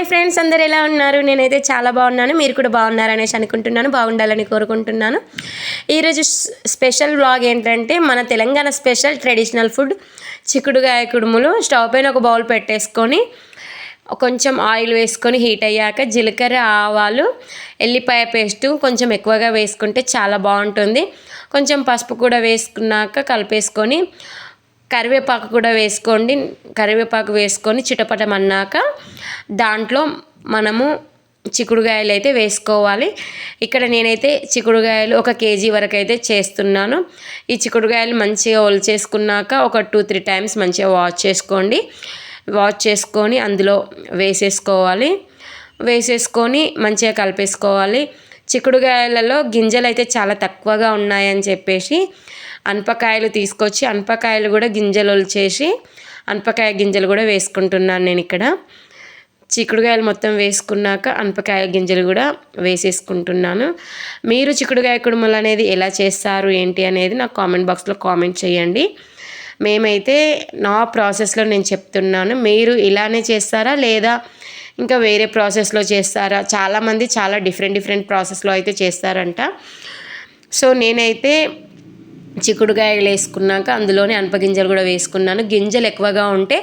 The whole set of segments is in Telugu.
హాయ్ ఫ్రెండ్స్ అందరు ఎలా ఉన్నారు? నేనైతే చాలా బాగున్నాను. మీరు కూడా బాగున్నారు అనేసి అనుకుంటున్నాను. బాగుండాలని కోరుకుంటున్నాను. ఈరోజు స్పెషల్ వ్లాగ్ ఏంటంటే మన తెలంగాణ స్పెషల్ ట్రెడిషనల్ ఫుడ్ చిక్కుడుగాయ కుడుములు స్టవ్ పైన ఒక బౌల్ పెట్టేసుకొని కొంచెం ఆయిల్ వేసుకొని హీట్ అయ్యాక జీలకర్ర ఆవాలు ఎల్లిపాయ పేస్టు కొంచెం ఎక్కువగా వేసుకుంటే చాలా బాగుంటుంది. కొంచెం పసుపు కూడా వేసుకున్నాక కలిపేసుకొని కరివేపాకు కూడా వేసుకోండి. కరివేపాకు వేసుకొని చిటపటమన్నాక దాంట్లో మనము చిక్కుడుగాయలు అయితే వేసుకోవాలి. ఇక్కడ నేనైతే చిక్కుడుగాయలు ఒక కేజీ వరకు అయితే చేస్తున్నాను. ఈ చిక్కుడుగాయలు మంచిగా ఒలిచేసుకున్నాక ఒక టూ త్రీ టైమ్స్ మంచిగా వాష్ చేసుకోండి. వాష్ చేసుకొని అందులో వేసేసుకోవాలి. వేసేసుకొని మంచిగా కలిపేసుకోవాలి. చిక్కుడుగాయలలో గింజలు అయితే చాలా తక్కువగా ఉన్నాయని చెప్పేసి అనపకాయలు తీసుకొచ్చి అనపకాయలు కూడా గింజలు చేసి అనపకాయ గింజలు కూడా వేసుకుంటున్నాను నేను ఇక్కడ. చిక్కుడుకాయలు మొత్తం వేసుకున్నాక అనపకాయ గింజలు కూడా వేసేసుకుంటున్నాను. మీరు చిక్కుడుకాయ కుడుములు అనేది ఎలా చేస్తారు ఏంటి అనేది నాకు కామెంట్ బాక్స్లో కామెంట్ చేయండి. మేమైతే నా ప్రాసెస్లో నేను చెప్తున్నాను. మీరు ఇలానే చేస్తారా లేదా ఇంకా వేరే ప్రాసెస్లో చేస్తారా? చాలామంది చాలా డిఫరెంట్ డిఫరెంట్ ప్రాసెస్లో అయితే చేస్తారంట. సో నేనైతే చిక్కుడుకాయలు వేసుకున్నాక అందులోనే అనపగింజలు కూడా వేసుకున్నాను. గింజలు ఎక్కువగా ఉంటే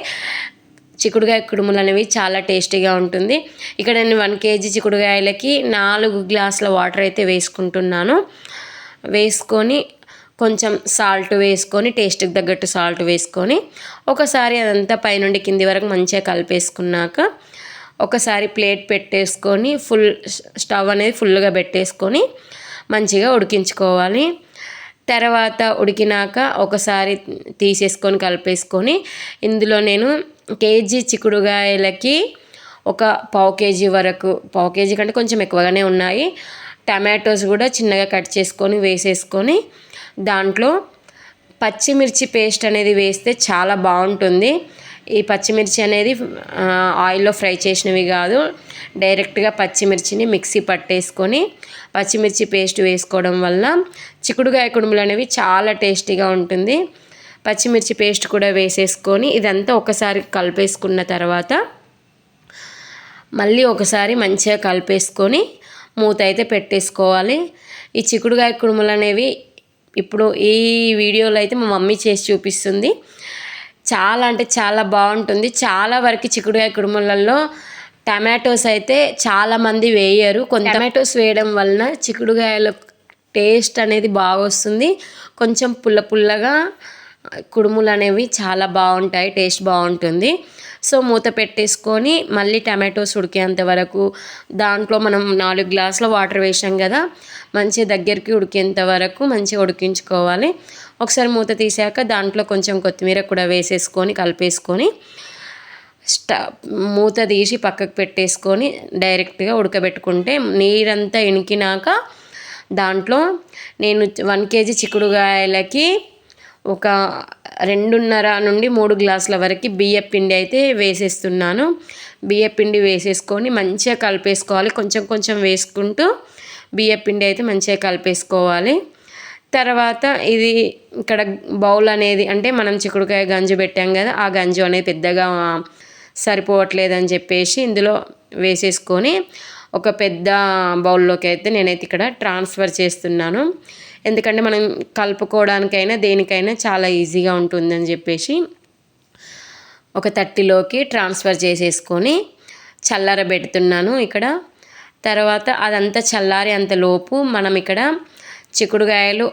చిక్కుడుకాయ కుడుములు అనేవి చాలా టేస్టీగా ఉంటుంది. ఇక్కడ నేను వన్ కేజీ చిక్కుడుకాయలకి నాలుగు గ్లాసుల వాటర్ అయితే వేసుకుంటున్నాను. వేసుకొని కొంచెం సాల్ట్ వేసుకొని టేస్ట్కి తగ్గట్టు సాల్ట్ వేసుకొని ఒకసారి అదంతా పైనుండి కింది వరకు మంచిగా కలిపేసుకున్నాక ఒకసారి ప్లేట్ పెట్టేసుకొని ఫుల్ స్టవ్ అనేది ఫుల్గా పెట్టేసుకొని మంచిగా ఉడికించుకోవాలి. తర్వాత ఉడికినాక ఒకసారి తీసేసుకొని కలిపేసుకొని ఇందులో నేను కేజీ చిక్కుడుగాయలకి ఒక పావు కేజీ వరకు పావు కేజీ కంటే కొంచెం ఎక్కువగానే ఉన్నాయి. టమాటోస్ కూడా చిన్నగా కట్ చేసుకొని వేసేసుకొని దాంట్లో పచ్చిమిర్చి పేస్ట్ అనేది వేస్తే చాలా బాగుంటుంది. ఈ పచ్చిమిర్చి అనేది ఆయిల్లో ఫ్రై చేసినవి కాదు డైరెక్ట్గా పచ్చిమిర్చిని మిక్సీ పట్టేసుకొని పచ్చిమిర్చి పేస్ట్ వేసుకోవడం వల్ల చిక్కుడుకాయ కుడుములు అనేవి చాలా టేస్టీగా ఉంటుంది. పచ్చిమిర్చి పేస్ట్ కూడా వేసేసుకొని ఇదంతా ఒకసారి కలిపేసుకున్న తర్వాత మళ్ళీ ఒకసారి మంచిగా కలిపేసుకొని మూత అయితే పెట్టేసుకోవాలి. ఈ చిక్కుడుకాయ కుడుములు అనేవి ఇప్పుడు ఈ వీడియోలో అయితే మా మమ్మీ చేసి చూపిస్తుంది. చాలా అంటే చాలా బాగుంటుంది. చాలా వరకు చిక్కుడుకాయ కుడుములలో టమాటోస్ అయితే చాలామంది వేయరు. కొంత టమాటోస్ వేయడం వలన చిక్కుడుకాయల టేస్ట్ అనేది బాగా వస్తుంది. కొంచెం పుల్ల పుల్లగా కుడుములు అనేవి చాలా బాగుంటాయి టేస్ట్ బాగుంటుంది. సో మూత పెట్టేసుకొని మళ్ళీ టమాటోస్ ఉడికేంత వరకు దాంట్లో మనం నాలుగు గ్లాసుల వాటర్ వేసాం కదా మంచిగా దగ్గరికి ఉడికేంత వరకు మంచిగా ఉడికించుకోవాలి. ఒకసారి మూత తీసాక దాంట్లో కొంచెం కొత్తిమీర కూడా వేసేసుకొని కలిపేసుకొని స్టా మూత తీసి పక్కకు పెట్టేసుకొని డైరెక్ట్గా ఉడకబెట్టుకుంటే నీరంతా ఇనికినాక దాంట్లో నేను వన్ కేజీ చిక్కుడుగాయలకి ఒక రెండున్నర నుండి మూడు గ్లాసుల వరకు బియ్య పిండి అయితే వేసేస్తున్నాను. బియ్య పిండి వేసేసుకొని మంచిగా కలిపేసుకోవాలి. కొంచెం కొంచెం వేసుకుంటూ బియ్య పిండి అయితే మంచిగా కలిపేసుకోవాలి. తర్వాత ఇది ఇక్కడ బౌల్ అనేది అంటే మనం చిక్కుడుకాయ గంజు పెట్టాం కదా ఆ గంజు అనేది పెద్దగా సరిపోవట్లేదని చెప్పేసి ఇందులో వేసేసుకొని ఒక పెద్ద బౌల్లోకి అయితే నేనైతే ఇక్కడ ట్రాన్స్ఫర్ చేస్తున్నాను. ఎందుకంటే మనం కలుపుకోవడానికైనా దేనికైనా చాలా ఈజీగా ఉంటుందని చెప్పేసి ఒక తట్టిలోకి ట్రాన్స్ఫర్ చేసేసుకొని చల్లారబెడుతున్నాను ఇక్కడ. తర్వాత అదంతా చల్లారి అంతలోపు మనం ఇక్కడ చిక్కుడుకాయలు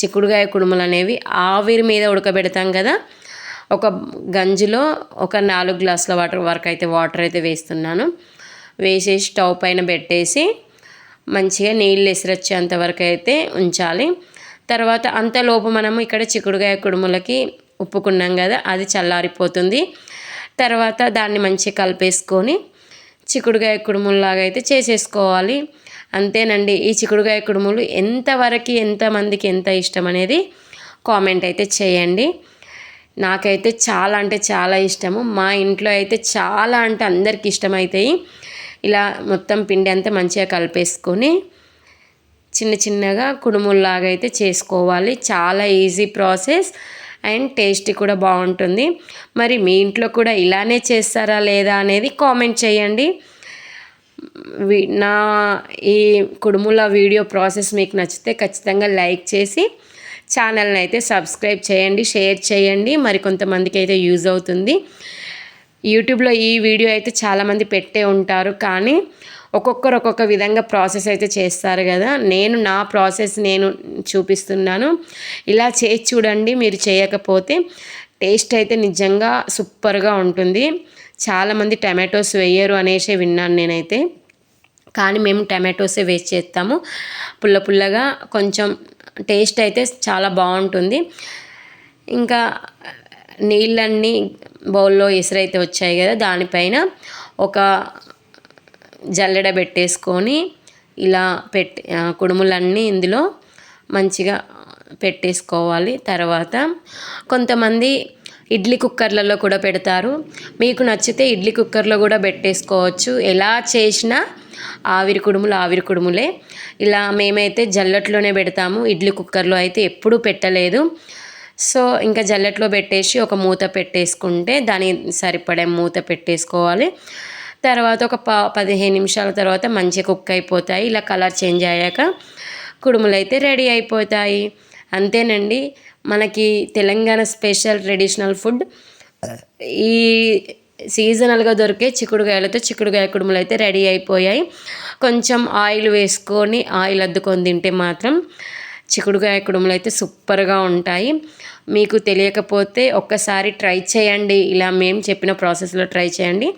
చిక్కుడుకాయ కుడుములు అనేవి ఆవిరి మీద ఉడకబెడతాం కదా. ఒక గంజిలో ఒక నాలుగు గ్లాసుల వాటర్ వరకు అయితే వాటర్ అయితే వేస్తున్నాను. వేసేసి స్టవ్ పైన పెట్టేసి మంచిగా నీళ్ళు ఎసిరొచ్చేంత వరకు అయితే ఉంచాలి. తర్వాత అంతలోపు మనము ఇక్కడ చిక్కుడుకాయ కుడుములకి ఉప్పుకున్నాం కదా అది చల్లారిపోతుంది. తర్వాత దాన్ని మంచిగా కలిపేసుకొని చిక్కుడుకాయ కుడుముల్లాగా అయితే చేసేసుకోవాలి. అంతేనండి ఈ చిక్కుడుకాయ కుడుములు ఎంతవరకు ఎంతమందికి ఎంత ఇష్టం అనేది కామెంట్ అయితే చేయండి. నాకైతే చాలా అంటే చాలా ఇష్టము. మా ఇంట్లో అయితే చాలా అంటే అందరికి ఇష్టమవుతాయి ఇలా మొత్తం పిండి అంతా మంచిగా కలిపేసుకొని చిన్న చిన్నగా కుడుముల్లాగా అయితే చేసుకోవాలి. చాలా ఈజీ ప్రాసెస్ అండ్ టేస్టీ కూడా బాగుంటుంది. మరి మీ ఇంట్లో కూడా ఇలానే చేస్తారా లేదా అనేది కామెంట్ చేయండి. నా ఈ కుడుముల వీడియో ప్రాసెస్ మీకు నచ్చితే ఖచ్చితంగా లైక్ చేసి ఛానల్ని అయితే సబ్స్క్రైబ్ చేయండి షేర్ చేయండి. మరి కొంతమందికి అయితే యూజ్ అవుతుంది. యూట్యూబ్లో ఈ వీడియో అయితే చాలామంది పెట్టే ఉంటారు. కానీ ఒక్కొక్కరు ఒక్కొక్క విధంగా ప్రాసెస్ అయితే చేస్తారు కదా. నేను నా ప్రాసెస్ నేను చూపిస్తున్నాను. ఇలా చేసి చూడండి మీరు చేయకపోతే టేస్ట్ అయితే నిజంగా సూపర్గా ఉంటుంది. చాలామంది టమాటోస్ వేయరు అనేసి విన్నాను నేనైతే. కానీ మేము టమాటోసే వేస్ట్ చేస్తాము. పుల్ల పుల్లగా కొంచెం టేస్ట్ అయితే చాలా బాగుంటుంది. ఇంకా నీళ్ళన్నీ బౌల్లో ఎసురైతే వచ్చాయి కదా దానిపైన ఒక జల్లెడ పెట్టేసుకొని ఇలా పెట్టి కుడుములన్నీ ఇందులో మంచిగా పెట్టేసుకోవాలి. తర్వాత కొంతమంది ఇడ్లీ కుక్కర్లలో కూడా పెడతారు. మీకు నచ్చితే ఇడ్లీ కుక్కర్లో కూడా పెట్టేసుకోవచ్చు. ఎలా చేసినా ఆవిరి కుడుములు ఆవిరి కుడుములే. ఇలా మేమైతే జల్లట్లోనే పెడతాము. ఇడ్లీ కుక్కర్లో అయితే ఎప్పుడూ పెట్టలేదు. సో ఇంకా జల్లెట్లో పెట్టేసి ఒక మూత పెట్టేసుకుంటే దాని సరిపడే మూత పెట్టేసుకోవాలి. తర్వాత ఒక ప పదిహేను నిమిషాల తర్వాత మంచిగా కుక్ అయిపోతాయి. ఇలా కలర్ చేంజ్ అయ్యాక కుడుములు అయితే రెడీ అయిపోతాయి. అంతేనండి. మనకి తెలంగాణ స్పెషల్ ట్రెడిషనల్ ఫుడ్. ఈ సీజనల్గా దొరికే చిక్కుడుకాయలతో చిక్కుడుకాయ కుడుములు అయితే రెడీ అయిపోయాయి. కొంచెం ఆయిల్ వేసుకొని ఆయిల్ అద్దుకొని తింటే మాత్రం చిక్కుడుకాయ కుడుములు అయితే సూపర్గా ఉంటాయి. మీకు తెలియకపోతే ఒక్కసారి ట్రై చేయండి. ఇలా మేము చెప్పిన ప్రాసెస్లో ట్రై చేయండి.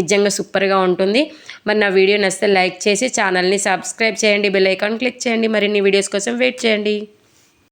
నిజంగా సూపర్గా ఉంటుంది. మరి నా వీడియో నచ్చితే లైక్ చేసి ఛానల్ని సబ్స్క్రైబ్ చేయండి. బెల్ ఐకాన్ క్లిక్ చేయండి. మరిన్ని వీడియోస్ కోసం వెయిట్ చేయండి.